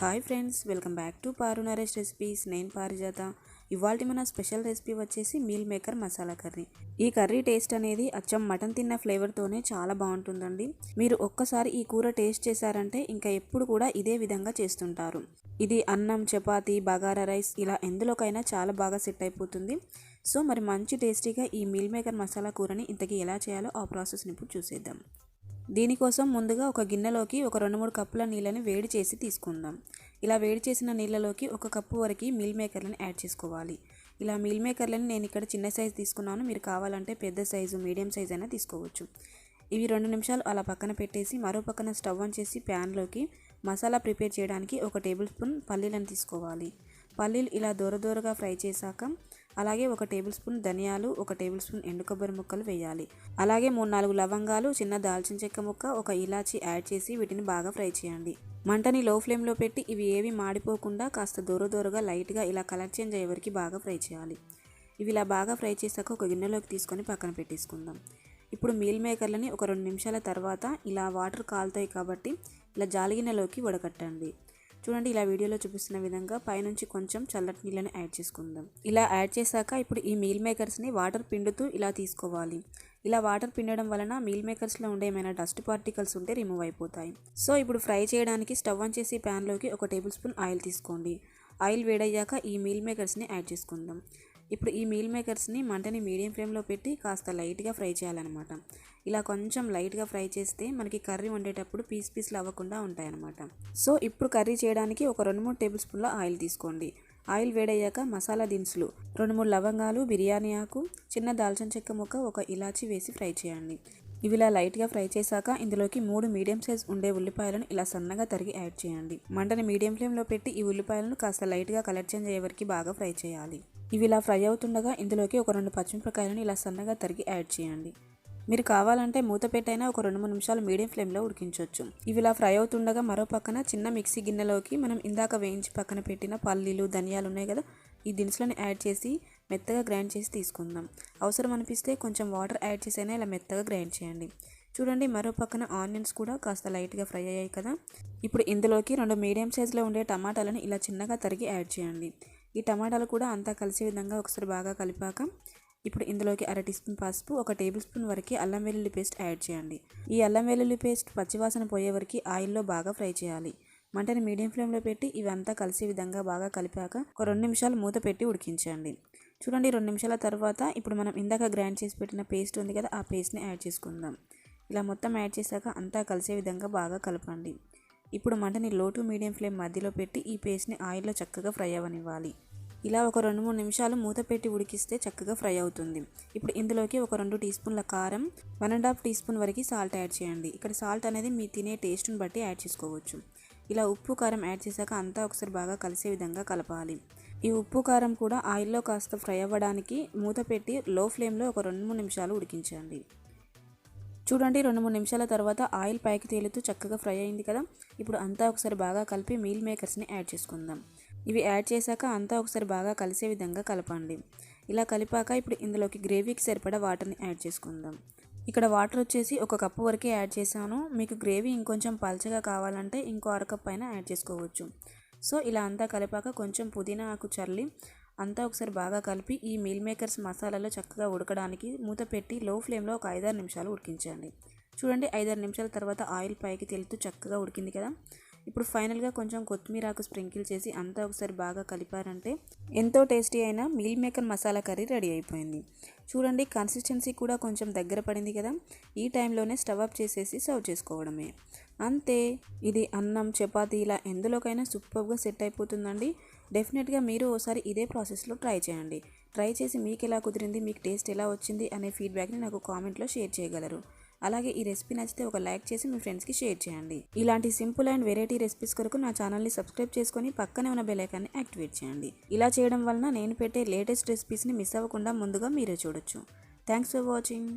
Hi friends welcome back to Paru Naresh recipes. నేను పారిజాత. ఇవాళ మన స్పెషల్ రెసిపీ వచ్చేసి మీల్ మేకర్ మసాలా కర్రీ. ఈ కర్రీ టేస్ట్ అనేది అచ్చం మటన్ తిన్న ఫ్లేవర్తోనే చాలా బాగుంటుందండి. మీరు ఒక్కసారి ఈ కూర టేస్ట్ చేశారంటే ఇంకా ఎప్పుడు కూడా ఇదే విధంగా చేస్తుంటారు. ఇది అన్నం చపాతి బగారా రైస్ ఇలా ఎందులోకైనా చాలా బాగా సెట్ అయిపోతుంది. సో మరి మంచి టేస్టీగా ఈ మీల్ మేకర్ మసాలా కూరని ఇంతకీ ఎలా చేయాలో ఆ ప్రాసెస్ని ఇప్పుడు చూసేద్దాం. దీనికోసం ముందుగా ఒక గిన్నెలోకి ఒక రెండు మూడు కప్పుల నీళ్ళని వేడి చేసి తీసుకుందాం. ఇలా వేడి చేసిన నీళ్ళలోకి ఒక కప్పు వరకు మీల్ మేకర్లని యాడ్ చేసుకోవాలి. ఇలా మీల్ మేకర్లని నేను ఇక్కడ చిన్న సైజు తీసుకున్నాను. మీరు కావాలంటే పెద్ద సైజు మీడియం సైజు అయినా తీసుకోవచ్చు. ఇవి రెండు నిమిషాలు అలా పక్కన పెట్టేసి మరో పక్కన స్టవ్ ఆన్ చేసి ప్యాన్లోకి మసాలా ప్రిపేర్ చేయడానికి ఒక టేబుల్ స్పూన్ పల్లీలను తీసుకోవాలి. పల్లీలు ఇలా దూర దూరగా ఫ్రై చేశాక అలాగే ఒక టేబుల్ స్పూన్ ధనియాలు ఒక టేబుల్ స్పూన్ ఎండు కొబ్బరి ముక్కలు వేయాలి. అలాగే మూడు నాలుగు లవంగాలు చిన్న దాల్చిన చెక్క ముక్క ఒక ఇలాచి యాడ్ చేసి వీటిని బాగా ఫ్రై చేయండి. మంటని లో ఫ్లేమ్లో పెట్టి ఇవి ఏవి మాడిపోకుండా కాస్త దూర దూరగా లైట్గా ఇలా కలర్ చేంజ్ అయ్యే వరకు బాగా ఫ్రై చేయాలి. ఇవి ఇలా బాగా ఫ్రై చేశాక ఒక గిన్నెలోకి తీసుకొని పక్కన పెట్టేసుకుందాం. ఇప్పుడు మీల్ మేకర్లని ఒక రెండు నిమిషాల తర్వాత ఇలా వాటర్ కాలుతాయి కాబట్టి ఇలా జాలిగిన్నెలోకి వడకట్టండి. చూడండి ఇలా వీడియోలో చూపిస్తున్న విధంగా పైనుంచి కొంచెం చల్లటి నీళ్ళని యాడ్ చేసుకుందాం. ఇలా యాడ్ చేశాక ఇప్పుడు ఈ మీల్ మేకర్స్ని వాటర్ పిండుతూ ఇలా తీసుకోవాలి. ఇలా వాటర్ పిండడం వలన మీల్ మేకర్స్లో ఉండే ఏమైనా డస్ట్ పార్టికల్స్ ఉంటే రిమూవ్ అయిపోతాయి. సో ఇప్పుడు ఫ్రై చేయడానికి స్టవ్ ఆన్ చేసి ప్యాన్లోకి ఒక టేబుల్ స్పూన్ ఆయిల్ తీసుకోండి. ఆయిల్ వేడయ్యాక ఈ మీల్ మేకర్స్ని యాడ్ చేసుకుందాం. ఇప్పుడు ఈ మీల్ మేకర్స్ని మంటని మీడియం ఫ్లేమ్లో పెట్టి కాస్త లైట్గా ఫ్రై చేయాలన్నమాట. ఇలా కొంచెం లైట్గా ఫ్రై చేస్తే మనకి కర్రీ వండేటప్పుడు పీస్ పీస్లు అవ్వకుండా ఉంటాయన్నమాట. సో ఇప్పుడు కర్రీ చేయడానికి ఒక రెండు మూడు టేబుల్ స్పూన్ల ఆయిల్ తీసుకోండి. ఆయిల్ వేడయ్యాక మసాలా దినుసులు రెండు మూడు లవంగాలు బిర్యానీ ఆకు చిన్న దాల్చిన చెక్క ముక్క ఒక ఇలాచి వేసి ఫ్రై చేయండి. ఇవి ఇలా లైట్గా ఫ్రై చేశాక ఇందులోకి మూడు మీడియం సైజ్ ఉండే ఉల్లిపాయలను ఇలా సన్నగా తరిగి యాడ్ చేయండి. మంటని మీడియం ఫ్లేమ్లో పెట్టి ఈ ఉల్లిపాయలను కాస్త లైట్గా కలర్ చేంజ్ అయ్యే వరకు బాగా ఫ్రై చేయాలి. ఇవి ఇలా ఫ్రై అవుతుండగా ఇందులోకి ఒక రెండు పచ్చిమిరపకాయలను ఇలా సన్నగా తరిగి యాడ్ చేయండి. మీరు కావాలంటే మూత పెట్టైనా ఒక రెండు మూడు నిమిషాలు మీడియం ఫ్లేమ్లో ఉడికించవచ్చు ఇవి ఇలా ఫ్రై అవుతుండగా మరో పక్కన చిన్న మిక్సీ గిన్నెలోకి మనం ఇందాక వేయించి పక్కన పెట్టిన పల్లీలు ధనియాలు ఉన్నాయి కదా ఈ దినుసులను యాడ్ చేసి మెత్తగా గ్రైండ్ చేసి తీసుకుందాం. అవసరం అనిపిస్తే కొంచెం వాటర్ యాడ్ చేసైనా ఇలా మెత్తగా గ్రైండ్ చేయండి. చూడండి మరో పక్కన ఆనియన్స్ కూడా కాస్త లైట్గా ఫ్రై అయ్యాయి కదా. ఇప్పుడు ఇందులోకి రెండు మీడియం సైజులో ఉండే టమాటాలను ఇలా చిన్నగా తరిగి యాడ్ చేయండి. ఈ టమాటాలు కూడా అంతా కలిసే విధంగా ఒకసారి బాగా కలిపాక ఇప్పుడు ఇందులోకి అర టీ స్పూన్ పసుపు ఒక టేబుల్ స్పూన్ వరకు అల్లం వెల్లుల్లి పేస్ట్ యాడ్ చేయండి. ఈ అల్లం వెల్లుల్లి పేస్ట్ పచ్చివాసన పోయే వరకు ఆయిల్లో బాగా ఫ్రై చేయాలి. మంటని మీడియం ఫ్లేమ్లో పెట్టి ఇవంతా కలిసే విధంగా బాగా కలిపాక ఒక రెండు నిమిషాలు మూత పెట్టి ఉడికించండి. చూడండి రెండు నిమిషాల తర్వాత ఇప్పుడు మనం ఇందాక గ్రైండ్ చేసి పెట్టిన పేస్ట్ ఉంది కదా ఆ పేస్ట్ని యాడ్ చేసుకుందాం. ఇలా మొత్తం యాడ్ చేశాక అంతా కలిసే విధంగా బాగా కలపండి. ఇప్పుడు మంటని లో టు మీడియం ఫ్లేమ్ మధ్యలో పెట్టి ఈ పేస్ట్ని ఆయిల్లో చక్కగా ఫ్రై అవ్వనివ్వాలి. ఇలా ఒక రెండు మూడు నిమిషాలు మూత పెట్టి ఉడికిస్తే చక్కగా ఫ్రై అవుతుంది. ఇప్పుడు ఇందులోకి ఒక రెండు టీ స్పూన్ల కారం one and half teaspoon వరకు సాల్ట్ యాడ్ చేయండి. ఇక్కడ సాల్ట్ అనేది మీ తినే టేస్ట్ని బట్టి యాడ్ చేసుకోవచ్చు. ఇలా ఉప్పు కారం యాడ్ చేశాక అంతా ఒకసారి బాగా కలిసే విధంగా కలపాలి. ఈ ఉప్పు కారం కూడా ఆయిల్లో కాస్త ఫ్రై అవ్వడానికి మూత పెట్టి లో ఫ్లేమ్లో ఒక రెండు మూడు నిమిషాలు ఉడికించండి. చూడండి రెండు మూడు నిమిషాల తర్వాత ఆయిల్ పైకి తేలుతూ చక్కగా ఫ్రై అయింది కదా? ఇప్పుడు అంతా ఒకసారి బాగా కలిపి మీల్ మేకర్స్ని యాడ్ చేసుకుందాం. ఇవి యాడ్ చేశాక అంతా ఒకసారి బాగా కలిసే విధంగా కలపండి. ఇలా కలిపాక ఇప్పుడు ఇందులోకి గ్రేవీకి సరిపడా వాటర్ని యాడ్ చేసుకుందాం. ఇక్కడ వాటర్ వచ్చేసి ఒక కప్పు వరకే యాడ్ చేశాను. మీకు గ్రేవీ ఇంకొంచెం పల్చగా కావాలంటే ఇంకో అరకప్ అయినా యాడ్ చేసుకోవచ్చు. సో ఇలా అంతా కలిపాక కొంచెం పుదీనా ఆకు చల్లి అంతా ఒకసారి బాగా కలిపి ఈ మీల్ మేకర్స్ మసాలాలో చక్కగా ఉడకడానికి మూత పెట్టి లో ఫ్లేమ్లో ఒక ఐదారు నిమిషాలు ఉడికించండి. చూడండి ఐదారు నిమిషాల తర్వాత ఆయిల్ పైకి తెలుతూ చక్కగా ఉడికింది కదా. ఇప్పుడు ఫైనల్గా కొంచెం కొత్తిమీర ఆకు స్ప్రింకిల్ చేసి అంతా ఒకసారి బాగా కలిపారంటే ఎంతో టేస్టీ అయిన meal maker masala curry ready అయిపోయింది. చూడండి కన్సిస్టెన్సీ కూడా కొంచెం దగ్గర పడింది కదా? ఈ టైంలోనే స్టవ్ అప్ చేసేసి సర్వ్ చేసుకోవడమే. అంతే ఇది అన్నం చపాతీ ఇలా ఎందులోకైనా సూపర్గా సెట్ అయిపోతుందండి. డెఫినెట్గా మీరు ఓసారి ఇదే ప్రాసెస్లో ట్రై చేయండి. ట్రై చేసి మీకు ఎలా కుదిరింది మీకు టేస్ట్ ఎలా వచ్చింది అనే ఫీడ్బ్యాక్ని నాకు కామెంట్లో షేర్ చేయగలరు. అలాగే ఈ రెసిపీ నచ్చితే ఒక లైక్ చేసి మీ ఫ్రెండ్స్కి షేర్ చేయండి. ఇలాంటి సింపుల్ అండ్ వెరైటీ రెసిపీస్ కొరకు నా ఛానల్ని సబ్స్క్రైబ్ చేసుకొని పక్కనే ఉన్న బెలైకాన్ని యాక్టివేట్ చేయండి. ఇలా చేయడం వలన నేను పెట్టే లేటెస్ట్ రెసిపీస్ని మిస్ అవ్వకుండా ముందుగా మీరే చూడొచ్చు. Thanks for watching.